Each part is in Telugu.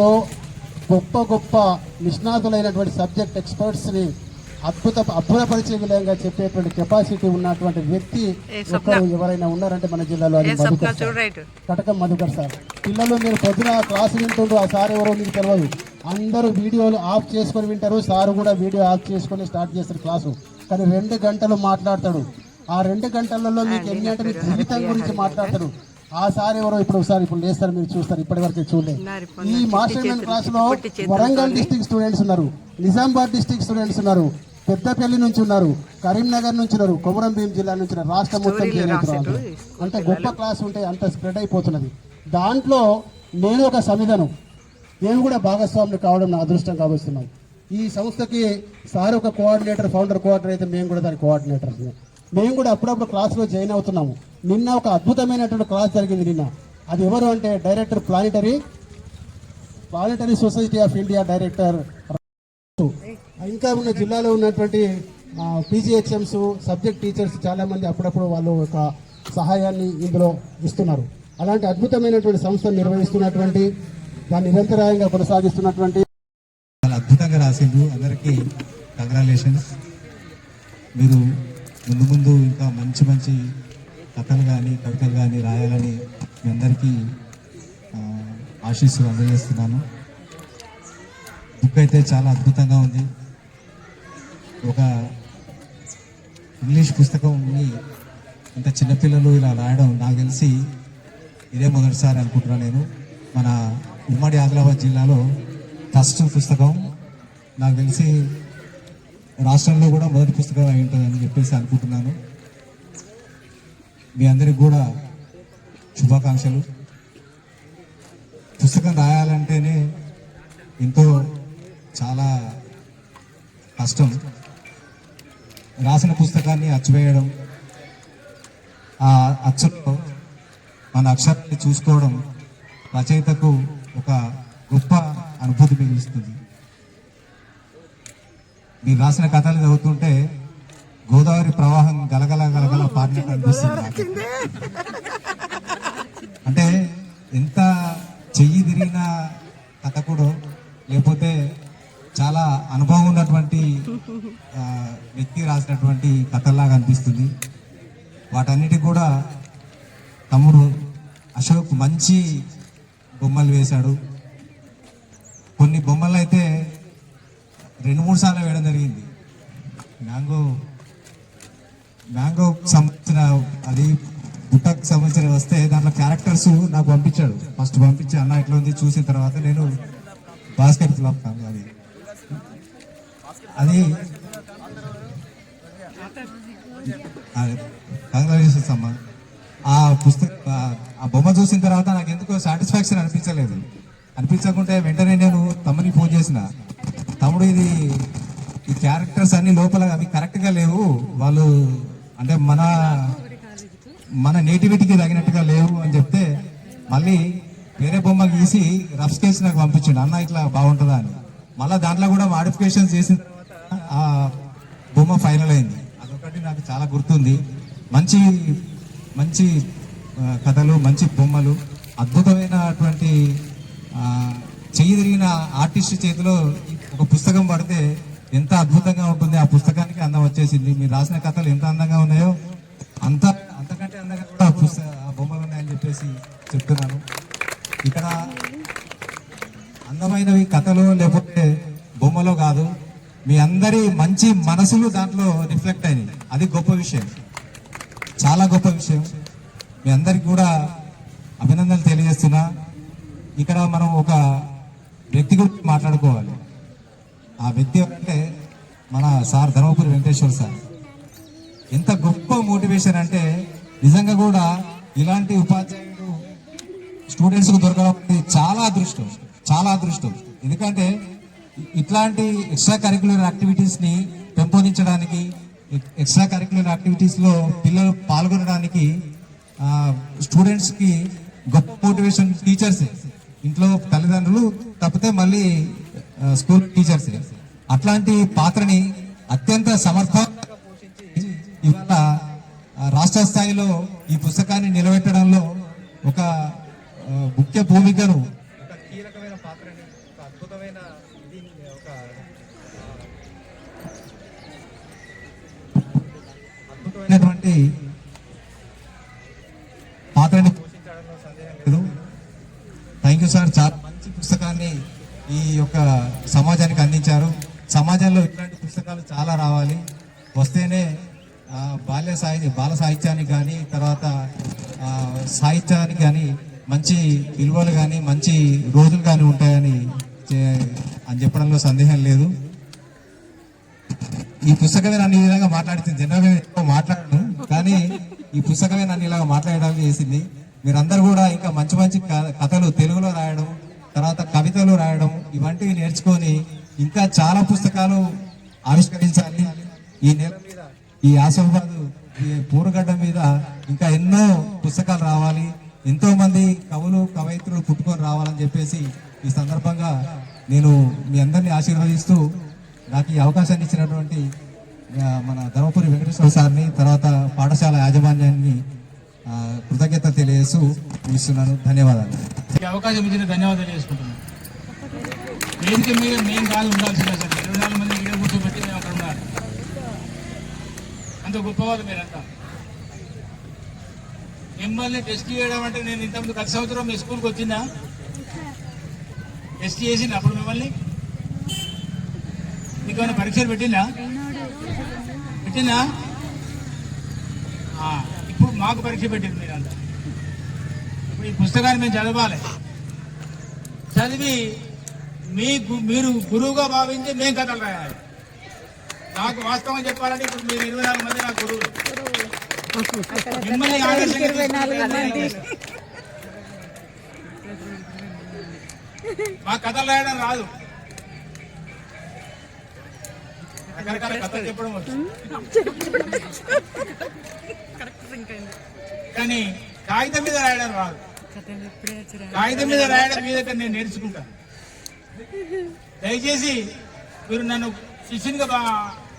లో గొప్ప గొప్ప నిష్ణాతులైనటువంటి సబ్జెక్ట్ ఎక్స్పర్ట్స్ని అద్భుత అద్భుతపరిచే విధంగా చెప్పేటువంటి కెపాసిటీ ఉన్నటువంటి వ్యక్తి ఎవరైనా ఉన్నారంటే మన జిల్లాలో అది కటకం మధుకర్ సార్. పిల్లలు మీరు పొద్దున క్లాసు వింటుండ్రు ఆ సార్ ఎవరో మీకు తెలియదు అందరూ వీడియోలు ఆఫ్ చేసుకొని వింటారు సార్ కూడా వీడియో ఆఫ్ చేసుకొని స్టార్ట్ చేస్తారు క్లాసు. కానీ రెండు గంటలు మాట్లాడతాడు. ఆ రెండు గంటలలో మీకు ఎన్ని అంటే మీ జీవితం గురించి మాట్లాడతాడు. ఆ సార్ ఎవరో ఇప్పుడు ఒకసారి ఇప్పుడు లేస్తారు మీరు చూస్తారు ఇప్పటి వరకు చూడలేదు ఈ మాస్టర్ మైండ్ క్లాస్లో వరంగల్ డిస్టిక్ స్టూడెంట్స్ ఉన్నారు నిజామాబాద్ డిస్టిక్ స్టూడెంట్స్ ఉన్నారు పెద్దపల్లి నుంచి ఉన్నారు కరీంనగర్ నుంచి ఉన్నారు కొమరం భీం జిల్లా నుంచి రాష్ట్రం మొత్తం అంత గొప్ప క్లాస్ ఉంటే అంత స్ప్రెడ్ అయిపోతున్నది. దాంట్లో నేను ఒక సమిధను నేను కూడా భాగస్వామిని కావడం నా అదృష్టం కాబోతున్నాను ఈ సంస్థకి సార్ ఒక కోఆర్డినేటర్ ఫౌండర్ కోఆర్డినేటర్ అయితే మేము కూడా దాని కోఆర్డినేటర్ మేము కూడా అప్పుడప్పుడు క్లాస్లో జాయిన్ అవుతున్నాము. నిన్న ఒక అద్భుతమైనటువంటి క్లాస్ జరిగింది నిన్న. అది ఎవరు అంటే director planetary planetary society of India director ఇంకా ఉన్న జిల్లాలో ఉన్నటువంటి పీజీహెచ్ఎంస్ సబ్జెక్ట్ టీచర్స్ చాలా మంది అప్పుడప్పుడు వాళ్ళు ఒక సహాయాన్ని ఇందులో ఇస్తున్నారు. అలాంటి అద్భుతమైనటువంటి సంస్థ నిర్వహిస్తున్నటువంటి దాన్ని నిరంతరాయంగా కొనసాగిస్తున్నటువంటి చాలా అద్భుతంగా రాసిండు అందరికీ కంగ్రాచులేషన్స్ మీరు ముందు ముందు ఇంకా మంచి మంచి కథలు కానీ కవితలు కానీ రాయాలని మీ అందరికీ ఆశీస్సులు అందజేస్తున్నాను. బుక్ అయితే చాలా అద్భుతంగా ఉంది. ఒక ఇంగ్లీష్ పుస్తకంని ఇంత చిన్నపిల్లలు ఇలా రాయడం నాకు తెలిసి ఇదే మొదటిసారి అనుకుంటున్నాను నేను. మన ఉమ్మడి ఆదిలాబాద్ జిల్లాలో ఫస్ట్ పుస్తకం నాకు తెలిసి రాష్ట్రంలో కూడా మొదటి పుస్తకం అయి ఉంటుందని చెప్పేసి అనుకుంటున్నాను. మీ అందరికి కూడా శుభాకాంక్షలు. పుస్తకం రాయాలంటేనే ఎంతో చాలా కష్టం. రాసిన పుస్తకాన్ని అచ్చివేయడం ఆ అచ్చులో మన అక్షరాన్ని చూసుకోవడం రచయితకు ఒక గొప్ప అనుభూతి మిగులుస్తుంది మీరు రాసిన కథలు చదువుతుంటే గోదావరి ప్రవాహం గలగల గలగల పారినట్టు అనిపిస్తుంది నాకు. అంటే ఎంత చెయ్యి తిరిగిన కథకుడో లేకపోతే చాలా అనుభవం ఉన్నటువంటి ఆ, వ్యక్తి రాసినటువంటి కథల్లాగా అనిపిస్తుంది వాటన్నిటి కూడా తమ్ముడు అశోక్ మంచి బొమ్మలు వేశాడు కొన్ని బొమ్మలు అయితే రెండు మూడు సార్లు వేయడం జరిగింది మ్యాంగో మ్యాంగో సంబంధించిన అది బుట్టకు సంబంధించిన వస్తే దాంట్లో క్యారెక్టర్స్ నాకు పంపించాడు. ఫస్ట్ పంపించి అన్న ఎట్లా ఉంది చూసిన తర్వాత నేను భాస్కర్ ఫ్లాప్ అది. అది కంగ్రాచులేషన్స్ అమ్మా ఆ పుస్తక ఆ- బొమ్మ చూసిన తర్వాత నాకు ఎందుకో సాటిస్ఫాక్షన్ అనిపించలేదు. అనిపించకుంటే వెంటనే నేను తమ్ముని ఫోన్ చేసిన. తమ్ముడు ఇది ఈ క్యారెక్టర్స్ అన్ని లోపల అవి కరెక్ట్గా లేవు. వాళ్ళు అంటే మన మన నేటివిటీకి తగినట్టుగా లేవు అని చెప్తే మళ్ళీ వేరే బొమ్మ గీసి రఫ్ స్కెచ్ నాకు పంపించండి. అన్న ఇట్లా బాగుంటుందా అని. మళ్ళీ దాంట్లో కూడా మాడిఫికేషన్ చేసిన ఆ బొమ్మ ఫైనల్ అయింది. అదొకటి నాకు చాలా గుర్తుంది. మంచి మంచి కథలు మంచి బొమ్మలు అద్భుతమైనటువంటి ఆ, చెయ్యి తిరిగిన ఆర్టిస్ట్ చేతిలో ఒక పుస్తకం పడితే ఎంత అద్భుతంగా ఉంటుంది ఆ పుస్తకానికి? అందం వచ్చేసింది. మీరు రాసిన కథలు ఎంత అందంగా ఉన్నాయో? అంత అంతకంటే అందంగా కూడా ఆ పుస్తక ఆ బొమ్మలు ఉన్నాయని చెప్పేసి చెప్తున్నాను. ఇక్కడ అందమైనవి కథలు లేకపోతే బొమ్మలో కాదు. మీ అందరి మంచి మనసులు దాంట్లో రిఫ్లెక్ట్ అయినాయి. అది గొప్ప విషయం. చాలా గొప్ప విషయం. మీ అందరికి కూడా అభినందనలు తెలియజేస్తున్నా. ఇక్కడ మనం ఒక వ్యక్తి గురించి మాట్లాడుకోవాలి. ఆ వ్యక్తి ఎవరంటే మన సార్ ధర్మపురి వెంకటేశ్వర సార్. ఎంత గొప్ప మోటివేషన్ అంటే నిజంగా కూడా ఇలాంటి ఉపాధ్యాయుడు స్టూడెంట్స్కు దొరకడం చాలా అదృష్టం చాలా అదృష్టం. ఎందుకంటే ఇట్లాంటి ఎక్స్ట్రా కరికులర్ యాక్టివిటీస్ని పెంపొందించడానికి ఎక్స్ట్రా కరికులర్ యాక్టివిటీస్లో పిల్లలు పాల్గొనడానికి స్టూడెంట్స్కి గొప్ప మోటివేషన్ టీచర్స్ ఇంట్లో తల్లిదండ్రులు తప్పితే మళ్ళీ స్కూల్ టీచర్స్ అట్లాంటి పాత్రని అత్యంత సమర్థవంతంగా పోషించి ఇవాళ రాష్ట్ర స్థాయిలో ఈ పుస్తకాన్ని నిలబెట్టడంలో ఒక ముఖ్య భూమికను ఒక కీలకమైన పాత్రని ఒక అద్భుతమైన ఒక అద్భుతమైనటువంటి పాత్రని పోషించడంలో సందేహం లేదు. Thank you sir. చాలా మంచి పుస్తకాన్ని ఈ యొక్క సమాజానికి అందించారు. సమాజంలో ఇట్లాంటి పుస్తకాలు చాలా రావాలి. వస్తేనే బాల్య సాహిత్య బాల సాహిత్యానికి కానీ తర్వాత సాహిత్యానికి కానీ మంచి విలువలు కానీ మంచి రోజులు కానీ ఉంటాయని చే- అని చెప్పడంలో సందేహం లేదు. ఈ పుస్తకమే నన్ను ఈ విధంగా మాట్లాడుతుంది. జనరల్గా ఎక్కువ మాట్లాడను కానీ ఈ పుస్తకమే నన్ను ఇలాగ మాట్లాడడం చేసింది. మీరందరూ కూడా ఇంకా మంచి మంచి కథలు తెలుగులో రాయడం తర్వాత కవితలు రాయడం ఇవంటివి నేర్చుకొని ఇంకా చాలా పుస్తకాలు ఆవిష్కరించాలి. ఈ నెల మీద ఈ ఆసిఫాబాద్ ఈ పూరగడ్డ మీద ఇంకా ఎన్నో పుస్తకాలు రావాలి. ఎంతో మంది కవులు కవయిత్రులు పుట్టుకొని రావాలని చెప్పేసి ఈ సందర్భంగా నేను మీ అందరినీ ఆశీర్వదిస్తూ నాకు ఈ అవకాశాన్ని ఇచ్చినటువంటి మన ధర్మపురి వెంకటేశ్వర సార్ని తర్వాత పాఠశాల యాజమాన్యాన్ని కృతజ్ఞత తెలియజేస్తూ ఇస్తున్నాను ధన్యవాదాలు. అవకాశం ఇచ్చిన ధన్యవాదాలు చేసుకుంటున్నాను. వేదిక మీద మేము కాదు ఉండాల్సిందే సార్. ఇరవై నాలుగు మంది ఇక్కడ కూర్చోబెట్టి మేము అక్కడ ఉండాలి. అంత గొప్పవారు మీరంతా. మిమ్మల్ని టెస్ట్ చేయడం అంటే నేను ఇంతకుముందు గత సంవత్సరం మీ స్కూల్కి వచ్చిందా? టెస్ట్ చేసింది అప్పుడు మిమ్మల్ని? మీకు ఏమైనా పరీక్షలు పెట్టిందా? పెట్టిందా? మాకు పరీక్ష పెట్టింది మీరంతా. ఇప్పుడు ఈ పుస్తకాన్ని మేము చదవాలి. చదివి మీ గు- మీరు గురువుగా భావించి మేము కథలు రాయాలి. నాకు వాస్తవం చెప్పాలంటే ఇప్పుడు మీరు ఇరవై నాలుగు మంది నాకు గురువులు. మిమ్మల్ని మా కథలు రాయడం రాదు. రకరకాల కథలు చెప్పడం వచ్చు కానీ కాగితం మీద రాయడం రాదు. కాగితం మీద రాయడం మీ దగ్గర నేను నేర్చుకుంటాను దయచేసి మీరు నన్ను శిష్యునిగా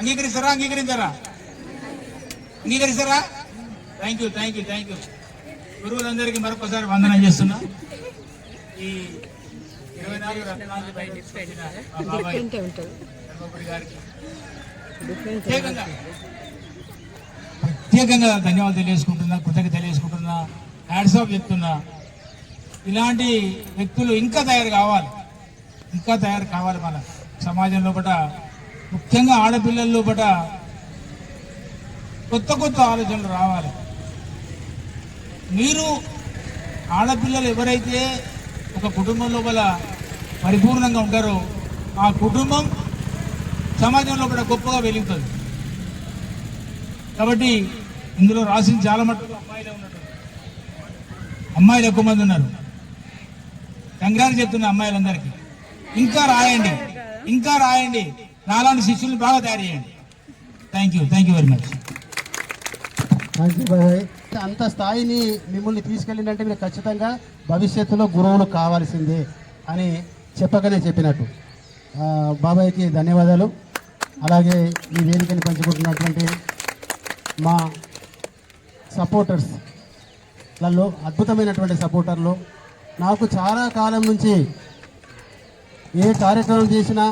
అంగీకరిస్తారా? అంగీకరించారా అంగీకరిస్తారా? Thank you thank you thank you గురువులందరికీ మరొకసారి వందనం చేస్తున్నా. ఈ ఇరవై నాలుగు రత్నాలు ధర్మపురి గారికి. ప్రత్యేకంగా ధన్యవాదాలు తెలియజేసుకుంటున్నా కృతజ్ఞత తెలియజేసుకుంటున్నా హ్యాడ్స్ ఆఫ్ చెప్తున్నా. ఇలాంటి వ్యక్తులు ఇంకా తయారు కావాలి. ఇంకా తయారు కావాలి మన సమాజం లోపల ముఖ్యంగా ఆడపిల్లల లోపల కొత్త కొత్త ఆలోచనలు రావాలి. మీరు ఆడపిల్లలు ఎవరైతే ఒక కుటుంబం లోపల పరిపూర్ణంగా ఉంటారో ఆ కుటుంబం సమాజంలో కూడా గొప్పగా వెలుగుతుంది. కాబట్టి ఇందులో రాసిన చాలా మట్టుకు అమ్మాయిలే ఉన్నట్టు. అమ్మాయిలు ఎక్కువ మంది ఉన్నారు. కంగారు చెప్తున్న అమ్మాయిలందరికీ ఇంకా రాయండి ఇంకా రాయండి. నాలాంటి శిష్యులు బాగా తయారు చేయండి. Thank you thank you very much thank you అంత స్థాయిని మిమ్మల్ని తీసుకెళ్ళిందంటే మీరు ఖచ్చితంగా భవిష్యత్తులో గురువులు కావాల్సిందే అని చెప్పకనే చెప్పినట్టు. బాబాయ్కి ధన్యవాదాలు. అలాగే ఈ వేదికని పంచుకుంటున్నటువంటి మా సపోర్టర్స్లలో అద్భుతమైనటువంటి సపోర్టర్లు నాకు చాలా కాలం నుంచి ఏ కార్యక్రమం చేసినా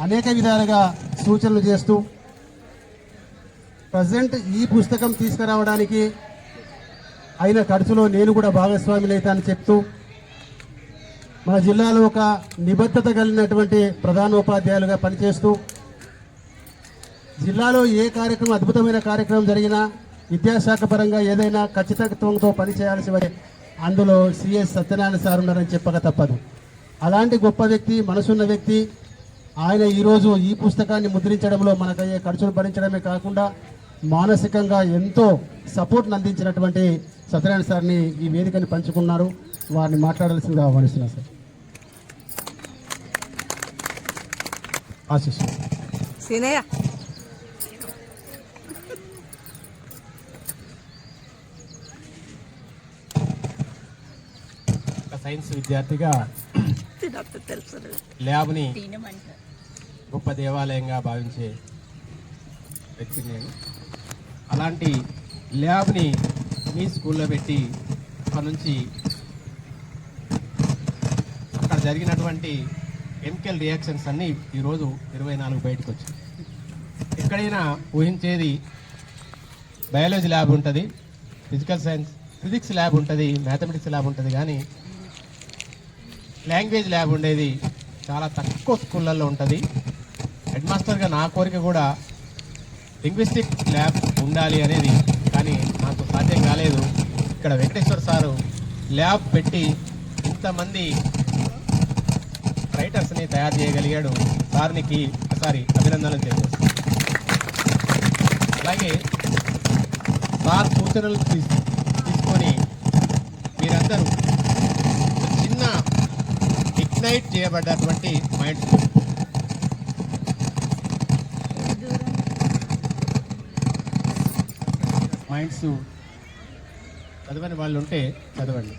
అనేక విధాలుగా సూచనలు చేస్తూ ప్రజెంట్ ఈ పుస్తకం తీసుకురావడానికి అయిన ఖర్చులో నేను కూడా భాగస్వామిని అని చెప్తూ మన జిల్లాలో ఒక నిబద్ధత కలిగినటువంటి ప్రధానోపాధ్యాయులుగా పనిచేస్తూ జిల్లాలో ఏ కార్యక్రమం అద్భుతమైన కార్యక్రమం జరిగినా విద్యాశాఖ పరంగా ఏదైనా ఖచ్చితత్వంతో పనిచేయాల్సి వచ్చే అందులో సిఎస్ సత్యనారాయణ సార్ ఉన్నారని చెప్పక తప్పదు. అలాంటి గొప్ప వ్యక్తి మనసున్న వ్యక్తి ఆయన ఈరోజు ఈ పుస్తకాన్ని ముద్రించడంలో మనకయ్యే ఖర్చులు భరించడమే కాకుండా మానసికంగా ఎంతో సపోర్ట్ని అందించినటువంటి సత్యనారాయణ సార్ని ఈ వేదికని పంచుకున్నారు. వారిని మాట్లాడాల్సిందిగా ఆహ్వానిస్తున్నారు సార్. ఆశిష్ సైన్స్ విద్యార్థిగా ల్యాబ్ని గొప్ప దేవాలయంగా భావించే వ్యక్తి నేను. అలాంటి ల్యాబ్ని మీ స్కూల్లో పెట్టి అక్కడ నుంచి అక్కడ జరిగినటువంటి కెమికల్ రియాక్షన్స్ అన్నీ ఈరోజు ఇరవై నాలుగు బయటకు వచ్చాయి. ఎక్కడైనా ఊహించేది బయాలజీ ల్యాబ్ ఉంటుంది ఫిజికల్ సైన్స్ ఫిజిక్స్ ల్యాబ్ ఉంటుంది మ్యాథమెటిక్స్ ల్యాబ్ ఉంటుంది కానీ లాంగ్వేజ్ ల్యాబ్ ఉండేది. చాలా తక్కువ స్కూళ్ళల్లో ఉంటుంది. హెడ్ మాస్టర్గా నా కోరిక కూడా లింగ్విస్టిక్ ల్యాబ్ ఉండాలి అనేది. కానీ నాకు సాధ్యం కాలేదు. ఇక్కడ వెంకటేశ్వర సారు ల్యాబ్ పెట్టి ఇంతమంది రైటర్స్ని తయారు చేయగలిగాడు. సార్నికి ఒకసారి అభినందనలు తెలియజేస్తాను అలాగే సార్ సూచనలు తీసుకొని మీరందరూ చిన్న ఇగ్నైట్ చేయబడ్డటువంటి మైండ్ మైండ్స్ చదవని వాళ్ళు ఉంటే చదవండి.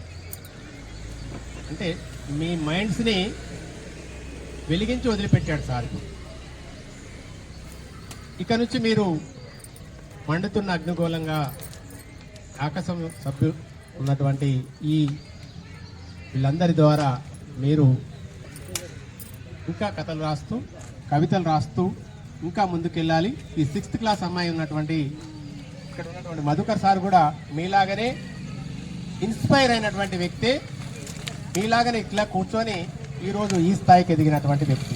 అంటే మీ మైండ్స్ని వెలిగించి వదిలిపెట్టాడు సార్. ఇక నుంచి మీరు మండుతున్న అగ్నిగోళంగా ఆకాశం సభ్యు ఉన్నటువంటి ఈ వీళ్ళందరి ద్వారా మీరు ఇంకా కథలు రాస్తూ కవితలు రాస్తూ ఇంకా ముందుకెళ్ళాలి. ఈ సిక్స్త్ క్లాస్ అమ్మాయి ఉన్నటువంటి ఇక్కడ ఉన్నటువంటి మధుకర్ సార్ కూడా మీలాగనే ఇన్స్పైర్ అయినటువంటి వ్యక్తే. మీలాగనే ఇట్లా కూర్చొని ఈరోజు ఈ స్థాయికి ఎదిగినటువంటి వ్యక్తి.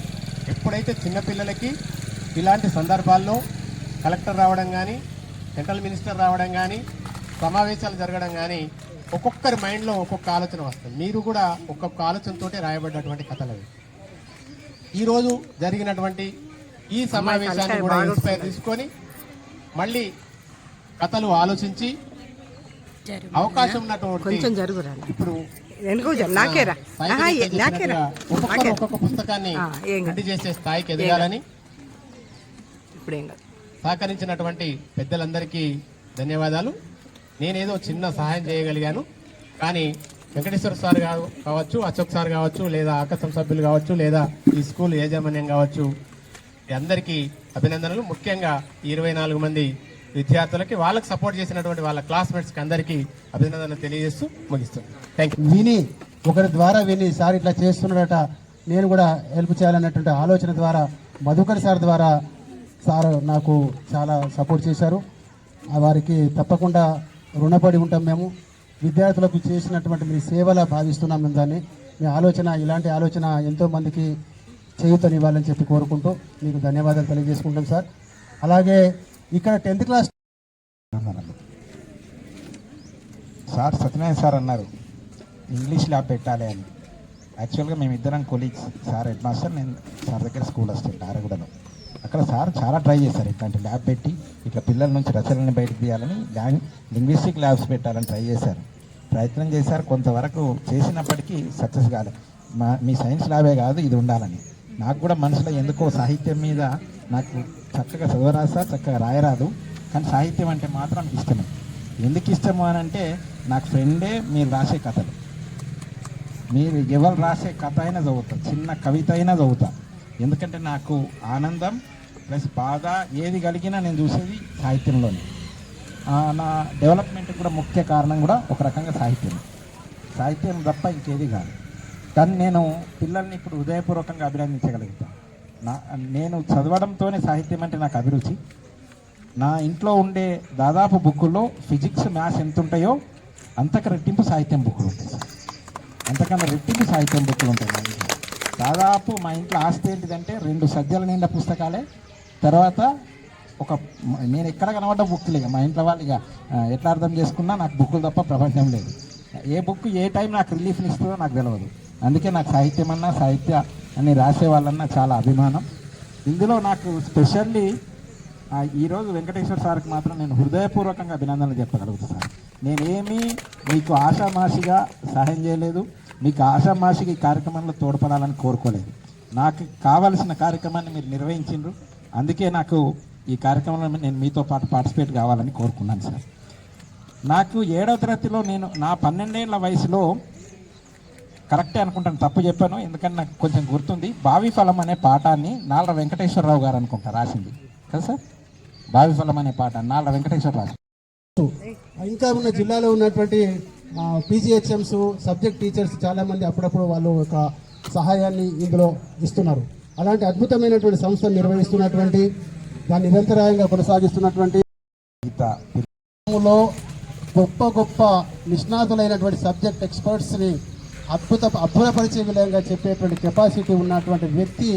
ఎప్పుడైతే చిన్నపిల్లలకి ఇలాంటి సందర్భాల్లో కలెక్టర్ రావడం కానీ సెంట్రల్ మినిస్టర్ రావడం కానీ సమావేశాలు జరగడం కానీ ఒక్కొక్కరి మైండ్లో ఒక్కొక్క ఆలోచన వస్తుంది. మీరు కూడా ఒక్కొక్క ఆలోచనతోటే రాయబడ్డటువంటి కథలు అవి. ఈరోజు జరిగినటువంటి ఈ సమావేశాన్ని కూడా ఇన్స్పైర్ తీసుకొని మళ్ళీ కథలు ఆలోచించి అవకాశం ఉన్నటువంటి ఇప్పుడు ఒక్కొక్కరు ఒక్కొక్క పుస్తకాన్ని. రెడీ చేసే స్థాయికి ఎదగాలని సహకరించినటువంటి పెద్దలందరికీ ధన్యవాదాలు. నేనేదో చిన్న సహాయం చేయగలిగాను కానీ వెంకటేశ్వర సార్ కావచ్చు అశోక్ సార్ కావచ్చు లేదా ఆకాశం సభ్యులు కావచ్చు లేదా ఈ స్కూల్ యాజమాన్యం కావచ్చు అందరికీ అభినందనలు. ముఖ్యంగా ఇరవై నాలుగు మంది విద్యార్థులకి వాళ్ళకి సపోర్ట్ చేసినటువంటి వాళ్ళ క్లాస్మేట్స్కి అందరికీ అభినందనలు తెలియజేస్తూ ముగిస్తుంది థ్యాంక్ యూ విని ఒకరి ద్వారా విని సార్ ఇట్లా చేస్తున్నాడట నేను కూడా హెల్ప్ చేయాలన్నటువంటి ఆలోచన ద్వారా మధుకర్ సార్ ద్వారా సార్ నాకు చాలా సపోర్ట్ చేశారు. వారికి తప్పకుండా రుణపడి ఉంటాం మేము. విద్యార్థులకు చేసినటువంటి మీ సేవలా భావిస్తున్నాం మేము దాన్ని మీ ఆలోచన ఇలాంటి ఆలోచన ఎంతోమందికి చేయుతనివ్వాలని చెప్పి కోరుకుంటూ మీకు ధన్యవాదాలు తెలియజేసుకుంటాం సార్. అలాగే ఇక్కడ tenth class sir Satyanarayana sir అన్నారు. ఇంగ్లీష్ ల్యాబ్ పెట్టాలి అని. యాక్చువల్గా మేము ఇద్దరం కొలీగ్స్ సార్ హెడ్ మాస్టర్ నేను సార్ దగ్గర స్కూల్ వస్తాను ఆరగూడలో అక్కడ సార్ చాలా ట్రై చేశారు. ఇట్లాంటి ల్యాబ్ పెట్టి ఇట్లా పిల్లల నుంచి రచనల్ని బయటకు తీయాలని లాంగ్ లింగ్విస్టిక్ ల్యాబ్స్ పెట్టాలని ట్రై చేశారు. ప్రయత్నం చేశారు. కొంతవరకు చేసినప్పటికీ సక్సెస్ కాలేదు మా మీ సైన్స్ ల్యాబే కాదు ఇది ఉండాలని. నాకు కూడా మనసులో ఎందుకో సాహిత్యం మీద నాకు చక్కగా చదవరాసా చక్కగా రాయరాదు. కానీ సాహిత్యం అంటే మాత్రం ఇష్టమే. ఎందుకు ఇష్టము అని అంటే నాకు ఫ్రెండే మీరు రాసే కథలు. మీరు ఎవరు రాసే కథ అయినా చదువుతా. చిన్న కవిత అయినా చదువుతా. ఎందుకంటే నాకు ఆనందం ప్లస్ బాధ ఏది కలిగినా నేను చూసేది సాహిత్యంలోనే. నా డెవలప్మెంట్ కూడా ముఖ్య కారణం కూడా ఒక రకంగా సాహిత్యం. సాహిత్యం తప్ప ఇంకేది కాదు. దాన్ని నేను పిల్లల్ని ఇప్పుడు హృదయపూర్వకంగా అభినందించగలుగుతాను నా నేను చదవడంతోనే సాహిత్యం అంటే నాకు అభిరుచి. నా ఇంట్లో ఉండే దాదాపు బుక్కుల్లో ఫిజిక్స్ మ్యాథ్స్ ఎంత ఉంటాయో అంతకు రెట్టింపు సాహిత్యం బుక్కులు ఉంటాయి సార్. అంతకన్నా రెట్టింపు సాహిత్యం బుక్కులు ఉంటాయి దాదాపు మా ఇంట్లో ఆస్తి ఏంటిదంటే రెండు సజ్జల నిండా పుస్తకాలే తర్వాత ఒక నేను ఎక్కడ కనబడ్డ బుక్ ఇక మా ఇంట్లో వాళ్ళు ఇక ఎట్లా అర్థం చేసుకున్నా నాకు బుక్కులు తప్ప ప్రపంచం లేదు. ఏ బుక్ ఏ టైం నాకు రిలీఫ్ని ఇస్తుందో నాకు తెలియదు అందుకే నాకు సాహిత్యం అన్నా సాహిత్య అని రాసే వాళ్ళన్నా చాలా అభిమానం. ఇందులో నాకు స్పెషల్లీ ఈరోజు వెంకటేశ్వర సార్కి మాత్రం నేను హృదయపూర్వకంగా అభినందనలు చెప్పగలుగుతాను సార్. నేనేమీ మీకు ఆషామాషిగా సహాయం చేయలేదు మీకు ఆషామాషిగా ఈ కార్యక్రమంలో తోడ్పడాలని కోరుకోలేదు. నాకు కావలసిన కార్యక్రమాన్ని మీరు నిర్వహించిండ్రు. అందుకే నాకు ఈ కార్యక్రమంలో నేను మీతో పాటు పార్టిసిపేట్ కావాలని కోరుకున్నాను సార్. నాకు ఏడవ తరగతిలో నేను నా పన్నెండేళ్ళ వయసులో కరెక్టే అనుకుంటాను తప్పు చెప్పాను. ఎందుకంటే నాకు కొంచెం గుర్తుంది. బావి ఫలం అనే పాఠాన్ని నాళ్ళ వెంకటేశ్వరరావు గారు అనుకుంటా రాసింది. కదా సార్? బావి ఫలం అనే పాట నాళ్ళ వెంకటేశ్వరరావు ఇంకా ఉన్న జిల్లాలో ఉన్నటువంటి పీజీహెచ్ఎంస్ సబ్జెక్ట్ టీచర్స్ చాలా మంది అప్పుడప్పుడు వాళ్ళు ఒక సహాయాన్ని ఇందులో ఇస్తున్నారు. అలాంటి అద్భుతమైనటువంటి సంస్థ నిర్వహిస్తున్నటువంటి దాన్ని నిరంతరాయంగా కొనసాగిస్తున్నటువంటి గీత. లో గొప్ప గొప్ప నిష్ణాతులైనటువంటి సబ్జెక్ట్ ఎక్స్పర్ట్స్ని అద్భుత అద్భుతపరిచే విధంగా చెప్పేటువంటి కెపాసిటీ ఉన్నటువంటి వ్యక్తి